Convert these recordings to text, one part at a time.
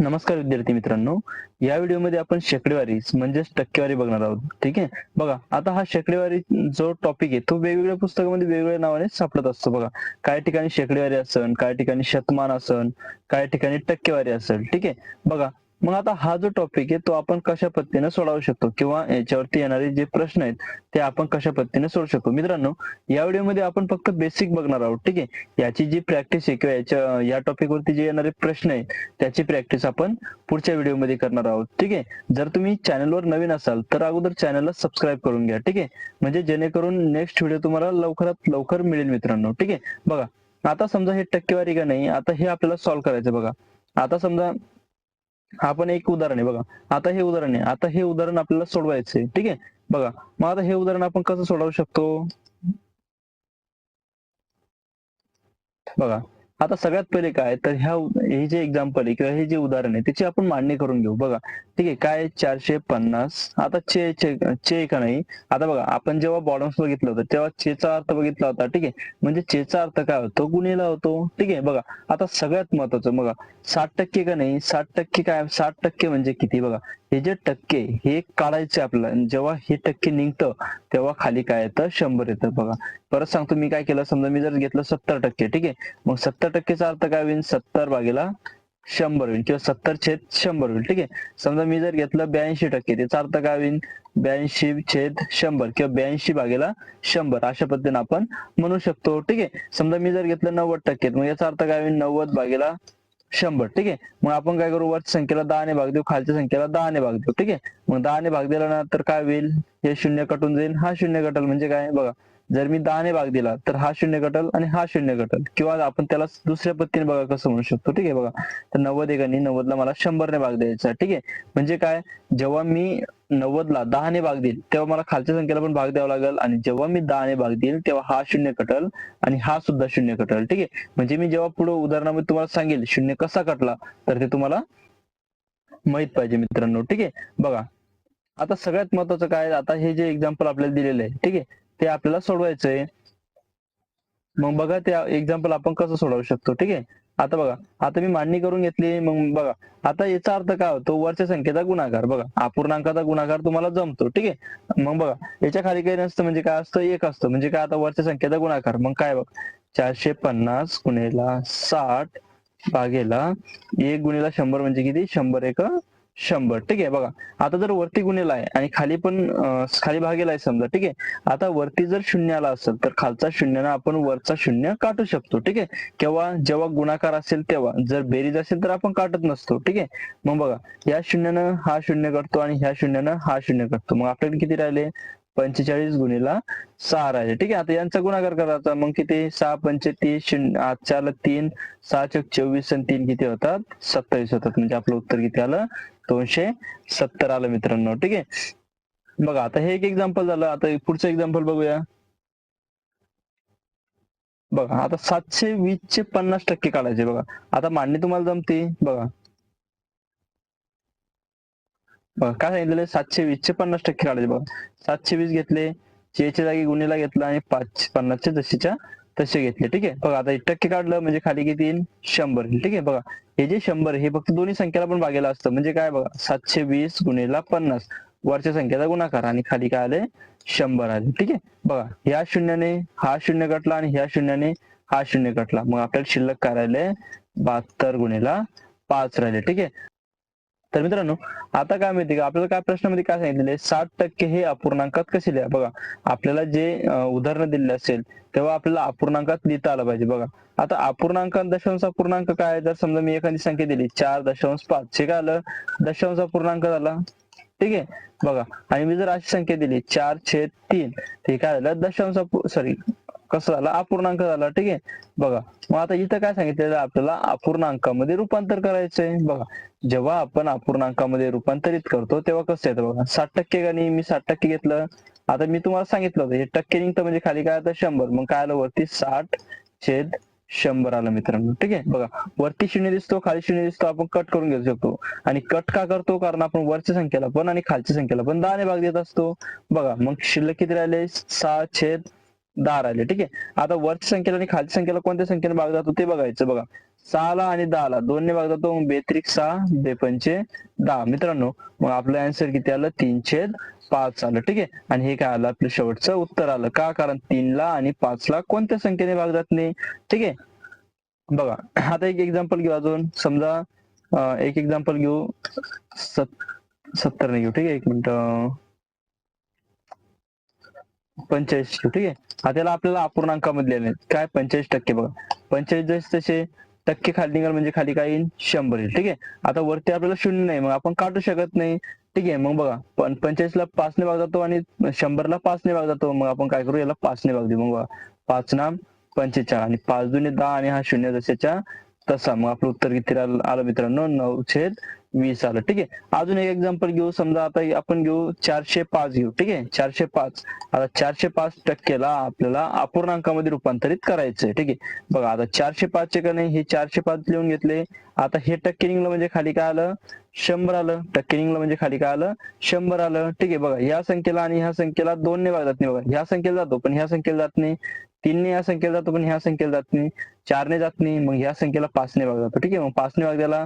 नमस्कार विद्यार्थी मित्रांनो. या व्हिडिओमध्ये आपण शेकडेवारी म्हणजेच टक्केवारी बघणार आहोत. ठीक आहे? बघा आता हा शेकडेवारी जो टॉपिक आहे तो वेगवेगळ्या पुस्तकामध्ये वेगवेगळ्या नावाने सापडत असतो बघा. काही ठिकाणी शेकडेवारी असन काही ठिकाणी शतमान असन काही ठिकाणी टक्केवारी असेल. ठीक आहे? बघा मग आता हा जो टॉपिक आहे तो आपण कशा पद्धतीने सोडवू शकतो? किंवा याच्यावरती येणारे जे प्रश्न आहेत ते आपण कशा पद्धतीने सोडू शकतो? मित्रांनो या व्हिडिओमध्ये आपण फक्त बेसिक बघणार आहोत ठीक आहे? याची जी प्रॅक्टिस आहे किंवा याच्या या टॉपिक वरती जे येणारे प्रश्न आहेत त्याची प्रॅक्टिस आपण पुढच्या व्हिडिओमध्ये करणार आहोत ठीक आहे? जर तुम्ही चॅनलवर नवीन असाल तर अगोदर चॅनलला सबस्क्राईब करून घ्या ठीक आहे? म्हणजे जेणेकरून नेक्स्ट व्हिडिओ तुम्हाला लवकरात लवकर मिळेल मित्रांनो ठीक आहे? बघा आता समजा हे टक्केवारी का नाही आता हे आपल्याला सॉल्व्ह करायचं बघा. आता समजा आपण एक उदाहरण आहे बघा. आता हे उदाहरण आहे. आता हे उदाहरण आपल्याला सोडवायचं आहे. ठीक आहे? बघा. मग आता हे उदाहरण आपण कसं सोडवू शकतो? बघा. आता सगळ्यात पहिले काय तर ह्या हे जे एक्झाम्पल आहे किंवा हे जे उदाहरण आहे त्याची आपण मांडणी करून घेऊ. बघा ठीक आहे काय चारशे पन्नास. आता चे चे चे का नाही? आता बघा आपण जेव्हा बॉडम्स बघितलं होतं तेव्हा चेचा अर्थ बघितला होता ठीक आहे? म्हणजे चेचा अर्थ काय होतो? गुन्हेला होतो ठीक आहे? बघा आता सगळ्यात महत्वाचं बघा साठ टक्के का नाही? साठ टक्के काय साठ टक्के म्हणजे किती? बघा हे जे टक्के हे काढायचे आपल्याला. जेव्हा हे टक्के निघतं तेव्हा खाली काय येतं? शंभर येतं बघा. परत सांगतो मी काय केलं. समजा मी जर घेतलं सत्तर टक्के ठीक आहे? मग सत्तर टक्केचा अर्थ काय होईल? सत्तर भागेला शंभर होईल किंवा सत्तर छेद शंभर होईल ठीक आहे? समजा मी जर घेतलं ब्याऐंशी टक्के त्याचा अर्थ काय होईल? ब्याऐंशी छेद शंभर किंवा ब्याऐंशी भागेला शंभर. अशा पद्धतीने आपण म्हणू शकतो ठीक आहे? समजा मी जर घेतलं नव्वद टक्के मग याचा अर्थ काय होईल? नव्वद भागेला शंभर ठीक आहे? मग आपण काय करू? वरच्या संख्येला दहाने भाग देऊ खालच्या संख्येला दहाने भाग देऊ ठीक आहे? मग दहाने भाग दिला ना तर काय होईल? हे शून्य कटून जाईल. हा शून्य कटल म्हणजे काय? बघा जर मी दहाने भाग दिला तर हा शून्य कटल आणि हा शून्य कटल किंवा आपण त्याला दुसऱ्या पद्धतीने बघा कसं म्हणू शकतो ठीक आहे बघा. तर नव्वद एकानी नव्वदला मला शंभरने भाग द्यायचा ठीक आहे. म्हणजे काय? जेव्हा मी नव्वदला दहाने भाग देईल तेव्हा मला खालच्या संख्येला पण भाग द्यावा लागेल. आणि जेव्हा मी दहाने भाग देईल तेव्हा हा शून्य कटल आणि हा सुद्धा शून्य कटल ठीक आहे. म्हणजे मी जेव्हा पुढे उदाहरणामध्ये तुम्हाला सांगेल शून्य कसा कटला तर ते तुम्हाला माहीत पाहिजे मित्रांनो ठीक आहे. बघा. आता सगळ्यात महत्वाचं काय? आता हे जे एक्झाम्पल आपल्याला दिलेलं आहे ठीक आहे. ते आपल्याला सोडवायचं आहे मग बघा ते एक्झाम्पल आपण कसं सोडवू शकतो ठीक आहे? आता बघा आता मी मांडणी करून घेतली मग बघा आता याचा अर्थ काय होतो? वरच्या संख्येचा गुणाकार बघा अपूर्णांकाचा गुणाकार तुम्हाला जमतो ठीक आहे? मग बघा याच्या खाली काही नसतं म्हणजे काय असतं? एक असतं म्हणजे काय आता वरच्या संख्येचा गुणाकार. मग काय बघ चारशे पन्नास गुणेला साठ भागेला एक गुणेला शंभर म्हणजे किती? शंभर एक शंभर. ठीक आहे बघा. आता जर वरती गुन्हेला आहे आणि खाली पण खाली भागेला आहे समजा ठीक आहे. आता वरती जर शून्य आला असेल तर खालचा शून्य आपण वरचा शून्य काटू शकतो ठीक आहे. किंवा जेव्हा गुणाकार असेल तेव्हा. जर बेरीज असेल तर आपण काटत नसतो ठीक आहे. मग बघा या शून्यानं हा शून्य करतो आणि ह्या शून्यानं हा शून्य करतो. मग आपल्याकडे किती राहिले? पंचेचाळीस गुणिला सहा राहिले. ठीक आहे आता यांचा गुणाकार करायचा मग किती? सहा पंचेतीस शून्य आठ चार तीन सहा चौक चोवीस आणि तीन किती होतात? सत्तावीस होतात. म्हणजे आपलं उत्तर किती आलं? दोनशे सत्तर आलं मित्रांनो. ठीक आहे? बघा आता हे एक एक्झाम्पल झालं. आता पुढचं एक्झाम्पल बघूया. बघा आता सातशे वीस चे पन्नास टक्के काढायचे. बघा आता मांडणी तुम्हाला जमते? बघा. काय सांगितलेलं? सातशे वीस चे पन्नास टक्के काढायचे बघा. सातशे वीस घेतले चे जागी गुन्हेला घेतला आणि पाच पन्नासचे जशीच्या तसे घेतले ठीक आहे? बघा आता एक टक्के काढलं म्हणजे खाली किती येईल शंभर येईल ठीक आहे? बघा हे जे शंभर हे फक्त दोन्ही संख्येला पण भागेला असतं. म्हणजे काय बघा सातशे वीस गुन्हेला पन्नास. वरच्या संख्येचा गुणाकार आणि खाली काय आले? शंभर आले ठीक आहे? बघा ह्या शून्याने हा शून्य कटला आणि ह्या शून्याने हा शून्य कटला. मग आपल्याला शिल्लक काय राहिले? बहात्तर गुणेला पाच राहिले ठीक आहे? तर मित्रांनो आता काय माहिती का आपल्याला काय प्रश्नामध्ये काय सांगितलेले साठ टक्के हे अपूर्णांकात कसे लिहा बघा आपल्याला जे उदाहरण दिले असेल तेव्हा आपल्याला अपूर्णांकात लिहिता आलं पाहिजे. बघा आता अपूर्णांकात दशांश अपूर्णांक काय जर समजा मी एखादी संख्या दिली चार दशांश पाच हे काय आलं? दशांश अपूर्णांक झाला. ठीक आहे? बघा आणि मी जर अशी संख्या दिली चार छेद तीन ते काय झालं दशांश सॉरी कसं झालं? अपूर्णांक झाला ठीक आहे? बघा मग आता इथं काय सांगितलेलं आपल्याला? अपूर्णांकामध्ये रूपांतर करायचंय. बघा जेव्हा आपण अपूर्णांकामध्ये रूपांतरित करतो तेव्हा कसं येतं बघा? साठ टक्के का मी साठ टक्के घेतलं. आता मी तुम्हाला सांगितलं होतं हे टक्के निघतं म्हणजे खाली काय आता शंभर. मग काय आलं? वरती साठ छेद शंभर आलं मित्रांनो. ठीक आहे? बघा वरती शून्य दिसतो खाली शून्य दिसतो आपण कट करून घेऊ शकतो. आणि कट का करतो? कारण आपण वरच्या संख्येला पण आणि खालच्या संख्येला पण दहाने भाग देत असतो. बघा मग शिल्लक किती राहिले? सहा छेद दहा राहिले ठीक आहे? आता वरच्या संख्येला आणि खालच्या संख्येला कोणत्या संख्येने भाग जातो ते बघायचं बघा. सहाला आणि दहाला दोनने भाग जातो मग बेत्रिक सहा बेपंचे दहा. मित्रांनो मग आपलं आन्सर किती आलं? तीन छेद पाच आलं ठीक आहे? आणि हे काय आलं? आपलं शेवटचं उत्तर आलं. का? कारण तीनला आणि पाचला कोणत्या संख्येने भाग जात नाही? ठीक आहे? बघा आता एक एक्झाम्पल घेऊ अजून. समजा एक एक्झाम्पल घेऊ. सत सत्तर नाही घेऊ ठीक आहे? एक मिनिट. पंचेचाळीस ठीक आहे? आता त्याला आपल्याला अपूर्णांकामध्ये लिहिले काय? पंचाळीस टक्के बघा. पंचेचाळीस तसे टक्के खाली निघाल म्हणजे खाली काय येईल शंभर येईल ठीक आहे? आता वरती आपल्याला शून्य नाही मग आपण काढू शकत नाही. ठीक आहे मग बघा. पण पंचेचाळीसला पाचने भाग जातो आणि शंभरला पाचने भाग जातो. मग आपण काय करू? याला पाचने भाग देऊ. मग बघा. पाच नाम पंचेचाळीस आणि पाच दुने दहा आणि हा शून्य जशाच्या तसा. मग आपलं उत्तर किती आलं मित्रांनो नऊ छेद वीस आलं. ठीक आहे. अजून एक एक्झाम्पल घेऊ. समजा आता आपण घेऊ चारशे पाच घेऊ. ठीक आहे? चारशे पाच. आता चारशे पाच टक्केला आपल्याला अपूर्णांकामध्ये रूपांतरित करायचंय ठीक आहे? बघा आता चारशे पाचचे का नाही? हे चारशे पाच लिहून घेतले. आता हे टक्के निघलं म्हणजे खाली काय आलं? शंभर आलं. टक्के निघलं म्हणजे खाली काय आलं? शंभर आलं. ठीक आहे बघा. ह्या संख्येला आणि ह्या संख्येला दोन ने भाग जात नाही बघा. ह्या संख्येला जातो पण ह्या संख्येला जात नाही. तीनने ह्या संख्येला जातो पण ह्या संख्येला जात नाही. चारने जात नाही मग ह्या संख्येला पाचने भाग जातो. ठीक आहे मग पाचने भाग द्याला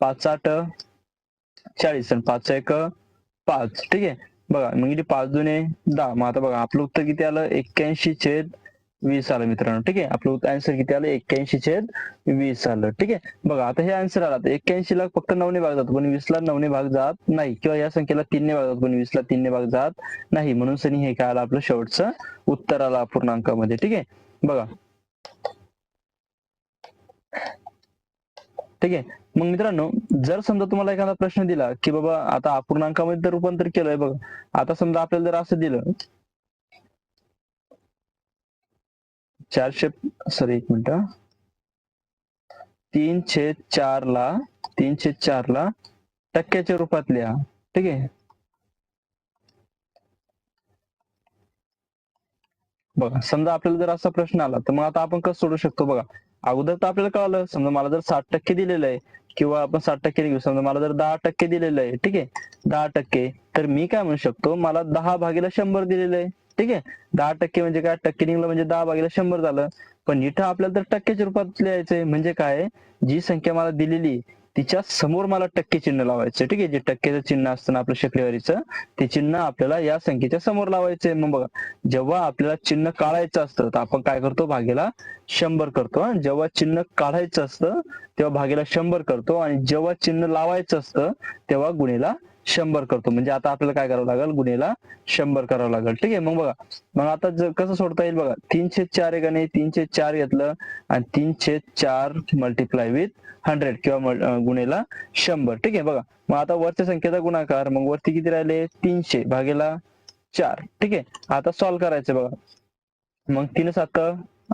पाच आठ चाळीस आणि पाच एक पाच. ठीक आहे बघा मग इथे पाच दोन दहा. मग आता बघा आपलं उत्तर किती आलं? एक्क्याऐंशी छेद वीस आलं मित्रांनो ठीक आहे? आपलं आन्सर किती आलं? एक्क्याऐंशी छेद वीस आलं ठीक आहे? बघा आता हे आन्सर आला. एक्क्याऐंशी ला फक्त नवने भाग जातो पण वीसला नवने भाग जात नाही. किंवा या संख्येला तीनने भाग जातो पण वीसला तीनने भाग जात नाही. म्हणून सनी हे काय आलं? आपलं शेवटचं उत्तर आलं अपूर्णांकामध्ये ठीक आहे? बघा. ठीक आहे? मग मित्रांनो जर समजा तुम्हाला एखादा प्रश्न दिला की बाबा आता अपूर्णांकामध्ये तर रूपांतर केलंय बघा. आता समजा आपल्याला जर असं दिलं चारशे सॉरी एक मिनिट. तीनशे चार ला तीनशे चार ला टक्क्याच्या रूपात लिहा. ठीक आहे? बघा समजा आपल्याला जर असा प्रश्न आला तर मग आता आपण कसं सोडू शकतो बघा? अगोदर तर आपल्याला कळलं समजा मला जर साठ टक्के दिलेलं आहे किंवा आपण साठ टक्के घेऊ समजा मला जर दहा टक्के दिलेलं आहे ठीक आहे? दहा टक्के तर मी काय म्हणू शकतो मला दहा भागीला शंभर दिलेलं आहे. ठीक आहे? दहा टक्के म्हणजे काय? टक्के निघलं म्हणजे दहा भागीला शंभर झालं. पण इथं आपल्याला तर टक्क्याच्या रूपात लिहायचंय. म्हणजे काय? जी संख्या मला दिलेली तिच्या समोर मला टक्के चिन्ह लावायचं. ठीक आहे? जे टक्केचं चिन्ह असतं ना आपलं शक्रेवारीचं ते चिन्ह आपल्याला या संख्येच्या समोर लावायचंय. मग बघा जेव्हा आपल्याला चिन्ह काढायचं असतं तर आपण काय करतो? भागेला शंभर करतो. जेव्हा चिन्ह काढायचं असतं तेव्हा भागेला शंभर करतो. आणि जेव्हा चिन्ह लावायचं असतं तेव्हा गुणेला शंभर करतो. म्हणजे आता आपल्याला काय करावं लागेल? गुन्हेला शंभर करावं लागेल. ठीक आहे? मग बघा. मग आता कसं सोडता येईल बघा. तीनशे चार एकाने तीनशे चार घेतलं आणि तीनशे चार मल्टिप्लाय विथ हंड्रेड किंवा गुन्हेला शंभर. ठीक आहे? बघा. मग आता वरच्या संख्येचा गुणाकार. मग वरती किती राहिले? तीनशे भागेला चार. ठीक आहे? आता सॉल्व्ह करायचं बघा. मग तीन सात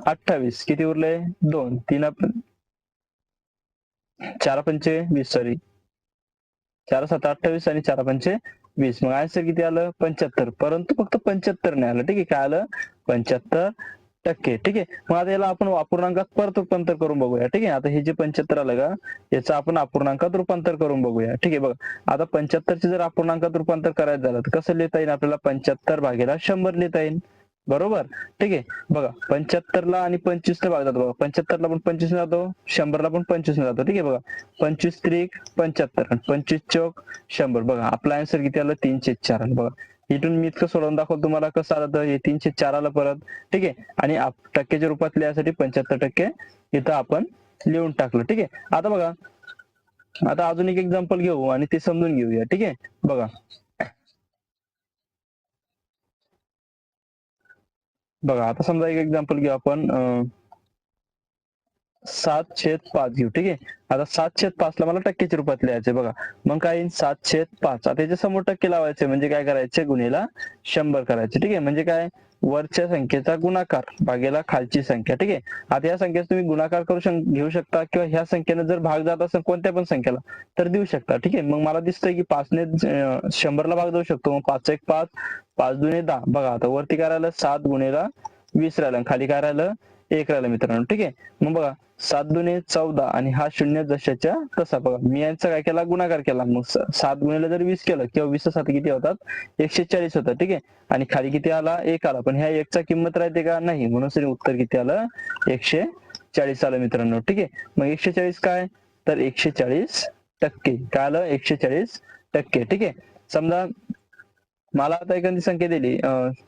अठ्ठावीस. किती उरले? दोन. तीन चार पंचे वीस सॉरी चार सात अठ्ठावीस आणि चार पंचे वीस. मग आन्सर किती आलं? पंच्याहत्तर. परंतु फक्त पंच्याहत्तर नाही आलं. ठीक आहे? काय आलं? पंच्याहत्तर टक्के. ठीक आहे? मग आता याला आपण अपूर्णांकात परत रूपांतर करून बघूया. ठीक आहे? आता हे जे पंच्याहत्तर आलं का? याचं आपण अपूर्णांकात रूपांतर करून बघूया. ठीक आहे? बघा. आता पंच्याहत्तरचे जर अपूर्णांकात रूपांतर करायचं झालं तर कसं लिहिता येईल? आपल्याला पंच्याहत्तर भागेला शंभर लिहिता येईल. बरोबर? ठीक आहे. बघा पंच्याहत्तरला आणि पंचवीसला भाग जातो बघा. पंच्याहत्तरला पण पंचवीस जातो शंभरला पण पंचवीस जातो. ठीक आहे बघा. पंचवीस त्रिक पंच्याहत्तर पंचवीस चौक शंभर. बघा आपला आन्सर किती आलं? तीनशे चार. बघा इथून मी इतकं सोडवून दाखवतो तुम्हाला कसं आलं तर. हे तीनशे चार आलं परत. ठीक आहे? आणि टक्केच्या टक्क्याच्या रूपात लिहायसाठी पंच्याहत्तर टक्के इथं आपण लिहून टाकलं. ठीक आहे? आता बघा. आता अजून एक एक्झाम्पल घेऊ आणि ते समजून घेऊया. ठीक आहे? बघा. बघा आता समजा एक एक्झाम्पल घेऊ आपण सात छेद पाच घेऊ ठीक आहे? आता सात छेद पाच ला मला टक्क्याच्या रूपात लिहायचे बघा. मग काय येईल सात छेद पाच. आता याच्या समोर टक्के लावायचे म्हणजे काय करायचे? गुन्हेला शंभर करायचे ठीक आहे? म्हणजे काय? वरच्या संख्येचा गुणाकार भागेला खालची संख्या ठीक आहे? आता या संख्येचा तुम्ही गुणाकार करू शक घेऊ शकता किंवा ह्या संख्येनं जर भाग जात असेल कोणत्या पण संख्येला तर देऊ शकता ठीक आहे? मग मला दिसतंय की पाचने शंभरला भाग देऊ शकतो. मग पाच एक पाच पाच दुने दहा. बघा आता वरती काय राहिलं? सात गुणेला वीस राहिलं आणि खाली काय राहिलं? एक राहिला मित्रांनो ठीक आहे? मग बघा सात दुने चौदा आणि हा शून्य जशाच्या तसा बघा. मी यांचा काय केला? गुणाकार केला. मग सात गुणेला जर वीस केलं किंवा वीस सात किती होतात? एकशे चाळीस होतात ठीक आहे? आणि खाली किती आला? एक आला. पण ह्या एकचा किंमत राहते का? नाही. म्हणून उत्तर किती आलं? एकशे चाळीस आलं मित्रांनो ठीक आहे? मग एकशे चाळीस काय? तर एकशे चाळीस टक्के. काय आलं? एकशे चाळीस टक्के ठीक आहे? समजा मला आता एखादी संख्या दिली.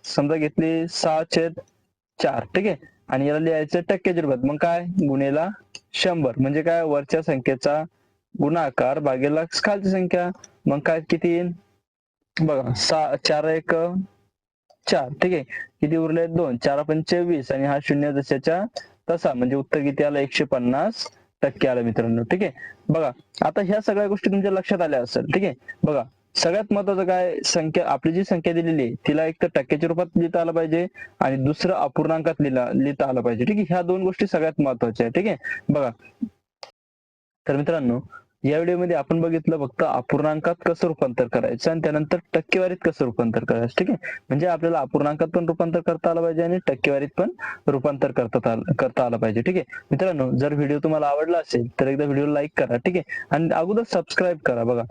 समजा घेतली सहा छेद चार ठीक आहे? आणि याला लिहायचं टक्क्याच्या रूपात मग काय? गुन्हेला शंभर. म्हणजे काय? वरच्या संख्येचा गुणाकार भागेला खालची संख्या. मग काय? किती येईल? बघा सहा चार एक चार. ठीक आहे? किती उरले? दोन. चार पंचे वीस आणि हा शून्य दशाच्या तसा. म्हणजे उत्तर किती आलं? एकशे पन्नास टक्के आलं मित्रांनो. ठीक आहे? बघा आता ह्या सगळ्या गोष्टी तुमच्या लक्षात आल्या असेल. ठीक आहे? बघा सगळ्यात महत्वाचं काय संख्या आपली जी संख्या दिलेली आहे तिला एक तर टक्क्याच्या रूपात लिहिता आलं पाहिजे आणि दुसरं अपूर्णांकात लिहिला लिहिता आलं पाहिजे. ठीक आहे ह्या दोन गोष्टी सगळ्यात महत्त्वाच्या आहेत. ठीक आहे? बघा. तर मित्रांनो या व्हिडिओमध्ये आपण बघितलं फक्त अपूर्णांकात कसं रूपांतर करायचं आणि त्यानंतर टक्केवारीत कसं रूपांतर करायचं. ठीक आहे? म्हणजे आपल्याला अपूर्णांकात पण रूपांतर करता आलं पाहिजे आणि टक्केवारीत पण रूपांतर करता करता आलं पाहिजे. ठीक आहे? मित्रांनो जर व्हिडिओ तुम्हाला आवडला असेल तर एकदा व्हिडिओ लाईक करा. ठीक आहे? आणि अगोदर सबस्क्राईब करा. बघा.